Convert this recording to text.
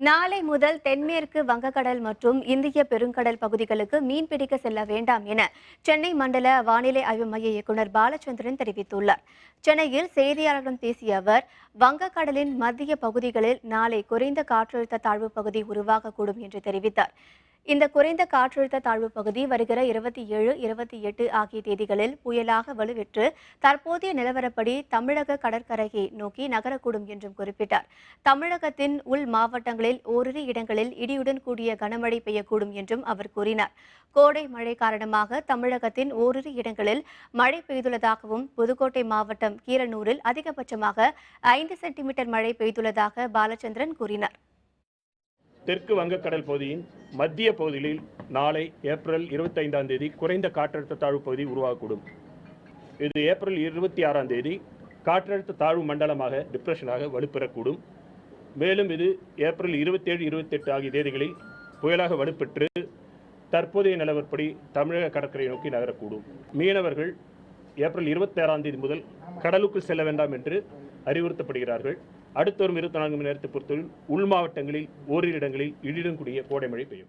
நாளை முதல் தென்மேற்கு வங்கக்கடல் மற்றும் இந்திய பெருங்கடல் பகுதிகளுக்கு மீன்பிடிக்க செல்ல வேண்டாம் என சென்னை மண்டல வானிலை ஆய்வு மைய இயக்குநர் பாலச்சந்திரன் தெரிவித்துள்ளார். சென்னையில் செய்தியாளர்களிடம் பேசிய அவர் வங்கக்கடலின் மத்திய பகுதிகளில் நாளை குறைந்த காற்றழுத்த தாழ்வு பகுதி உருவாகக்கூடும் என்று தெரிவித்தார். இந்த குறைந்த காற்றழுத்த தாழ்வு பகுதி வருகிற இருபத்தி ஏழு இருபத்தி எட்டு ஆகிய தேதிகளில் புயலாக வலுவிற்று தற்போதைய நிலவரப்படி தமிழக கடற்கரையை நோக்கி நகரக்கூடும் என்றும் குறிப்பிட்டார். தமிழகத்தின் உள் மாவட்டங்களில் ஓரிரு இடங்களில் இடியுடன் கூடிய கனமழை பெய்யக்கூடும் என்றும் அவர் கூறினார். கோடை மழை காரணமாக தமிழகத்தின் ஓரிரு இடங்களில் மழை பெய்துள்ளதாகவும் புதுக்கோட்டை மாவட்டம் கீரனூரில் அதிகபட்சமாக ஐந்து சென்டிமீட்டர் மழை பெய்துள்ளதாக பாலச்சந்திரன் கூறினார். தெற்கு வங்கக்கடல் பகுதியின் மத்திய பகுதிகளில் நாளை ஏப்ரல் இருபத்தைந்தாம் தேதி குறைந்த காற்றழுத்த தாழ்வு பகுதி உருவாகக்கூடும். இது ஏப்ரல் இருபத்தி ஆறாம் தேதி காற்றழுத்த தாழ்வு மண்டலமாக டிப்ரெஷனாக வலுப்பெறக்கூடும். மேலும் இது ஏப்ரல் இருபத்தேழு இருபத்தெட்டு ஆகிய தேதிகளில் புயலாக வலுப்பெற்று தற்போதைய நிலவரப்படி தமிழக கடற்கரை நோக்கி நகரக்கூடும். மீனவர்கள் ஏப்ரல் இருபத்தாறாம் தேதி முதல் கடலுக்குள் செல்ல வேண்டாம் என்று அறிவுறுத்தப்படுகிறார்கள். அடுத்த வரும் இருபத்தி நான்கு மணி நேரத்தை பொறுத்தவரை உள் மாவட்டங்களில் ஓரிரு இடங்களில் இடியுடன் கூடிய கோடை மழை பெய்யும்.